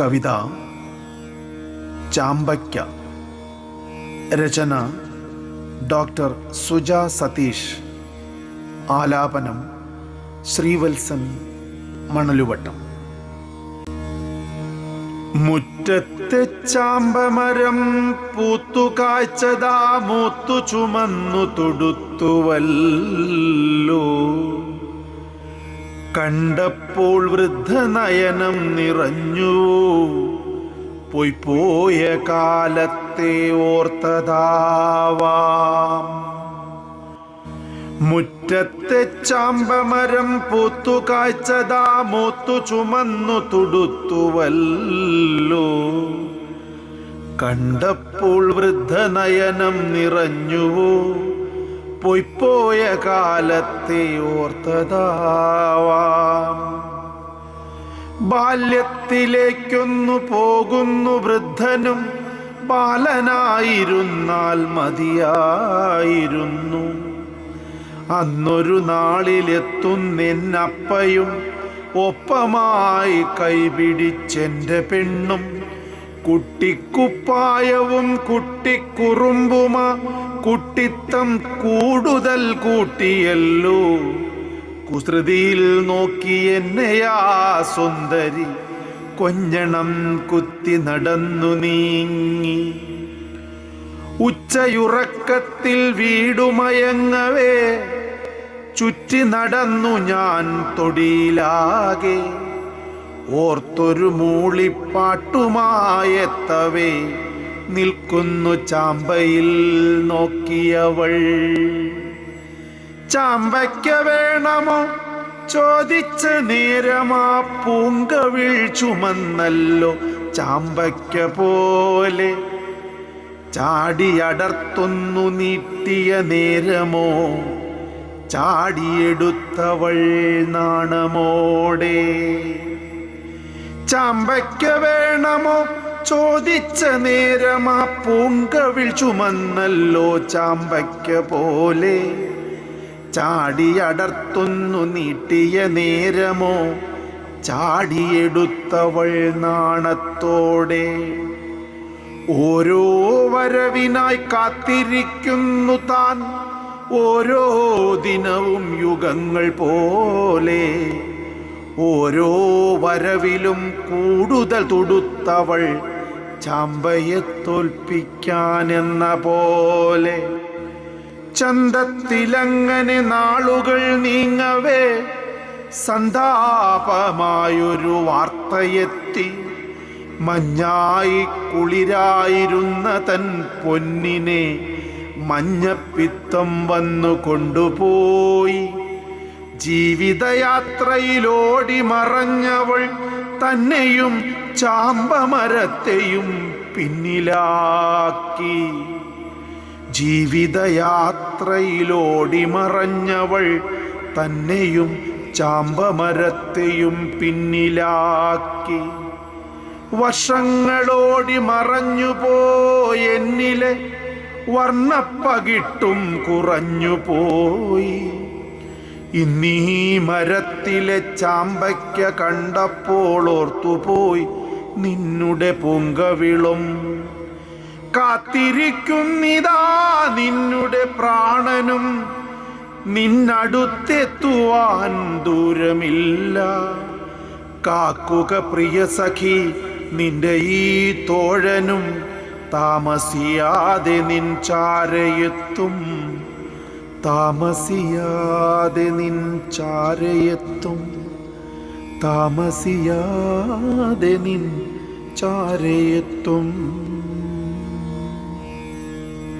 കവിത ചാമ്പയ്ക്ക രചന ഡോക്ടർ സുജ സതീഷ് ആലാപനം ശ്രീവത്സൻ മണലുവട്ടം. മുറ്റത്തെ ചാമ്പമരം പൂത്തുകാഴ്ചതാ മൂത്തു ചുമന്നു തൊടുത്തുവല്ലോ. കണ്ടപ്പോൾ വൃദ്ധനയനം നിറഞ്ഞു. പോയി കാലത്തെ ഓർത്തതാവാം. മുറ്റത്തെ ചാമ്പമരം പൂത്തു കാഴ്ചതാ മൂത്തു ചുമന്നു തുടുത്തുവല്ലു. കണ്ടപ്പോൾ വൃദ്ധനയനം നിറഞ്ഞുവോ പൊയ്പോയ കാലത്തെ ഓർത്തതാവാം. ബാല്യത്തിലേക്കൊന്നു പോകുന്നു വൃദ്ധനും ബാലനായിരുന്നാൽ മതിയായിരുന്നു. അന്നൊരു നാളിലെത്തുന്നെന്നപ്പയും ഒപ്പമായി കൈപിടിച്ചെന്റെ പെണ്ണും കുട്ടിക്കുപ്പായവും കുട്ടിക്കുറുമ്പുമ കുട്ടിത്തം കൂടുതൽ കൂട്ടിയല്ലോ. കുസൃതിയിൽ നോക്കി എന്നെയാ സുന്ദരി. കൊഞ്ഞണം കുത്തി നടന്നു നീങ്ങി. ഉച്ചയുറക്കത്തിൽ വീടുമയങ്ങവേ. ചുറ്റി നടന്നു ഞാൻ തൊടിയിലാകെ. ഓർത്തൊരു മൂളിപ്പാട്ടുമായെത്തവേ. നിൽക്കുന്നു ചാമ്പയിൽ നോക്കിയവൾ. ചാമ്പയ്ക്ക് വേണമോ? ചോദിച്ച നേരമാ പൂങ്കവിൾ ചുമന്നല്ലോ. ചാമ്പയ്ക്ക പോലെ ചാടിയടർത്തുന്നു നീട്ടിയ നേരമോ? ചാടിയെടുത്തവൾ നാണമോടെ. ചാമ്പയ്ക്ക വേണമോ? ചോദിച്ച നേരമാ പൂങ്കവിൾ ചുമന്നല്ലോ ചാമ്പയ്ക്ക പോലെ. ചാടിയടർത്തുന്നു നീട്ടിയ നേരമോ? ചാടിയെടുത്തവൾ നാണത്തോടെ. ഓരോ വരവിനായി കാത്തിരിക്കുന്നു താൻ. ഓരോ ദിനവും യുഗങ്ങൾ പോലെ. ഓരോ വരവിലും കൂടുതൽ തൊടുത്തവൾ ചാമ്പയെ തോൽപ്പിക്കാനെന്ന പോലെ. ചന്തത്തിലങ്ങനെ നാളുകൾ നീങ്ങവേ സന്താപമായൊരു വാർത്തയെത്തി. മഞ്ഞായി കുളിരായിരുന്ന തൻ പൊന്നിനെ മഞ്ഞപ്പിത്തം വന്നു കൊണ്ടുപോയി ജീവിതയാത്രയിലോടി മറഞ്ഞവൾ തന്നെയും ചാമ്പമരത്തെയും പിന്നിലാക്കി. ജീവിതയാത്രയിലോടി മറഞ്ഞവൾ തന്നെയും ചാമ്പമരത്തെയും പിന്നിലാക്കി. വർഷങ്ങളോടി മറഞ്ഞുപോയെന്നിലെ വർണപ്പകിട്ടും കുറഞ്ഞു പോയി ഇന്നീ മരത്തിലെ ചാമ്പയ്ക്ക കണ്ടപ്പോൾ ഓർത്തുപോയി നിന്നുടെ പൊങ്കവിളും. കാത്തിരിക്കുന്നിതാ നിന്നുടെ പ്രാണനും. നിന്നടുത്തെത്തുവാൻ ദൂരമില്ല. കാക്കുക പ്രിയ സഖി നിന്റെ ഈ തോഴനും താമസിയാതെ നിൻ ചാരയെത്തും. താമസിയാതെ നിൻ ചാരയെത്തും. താമസിയാതെ നിൻ ചാരയെത്തും.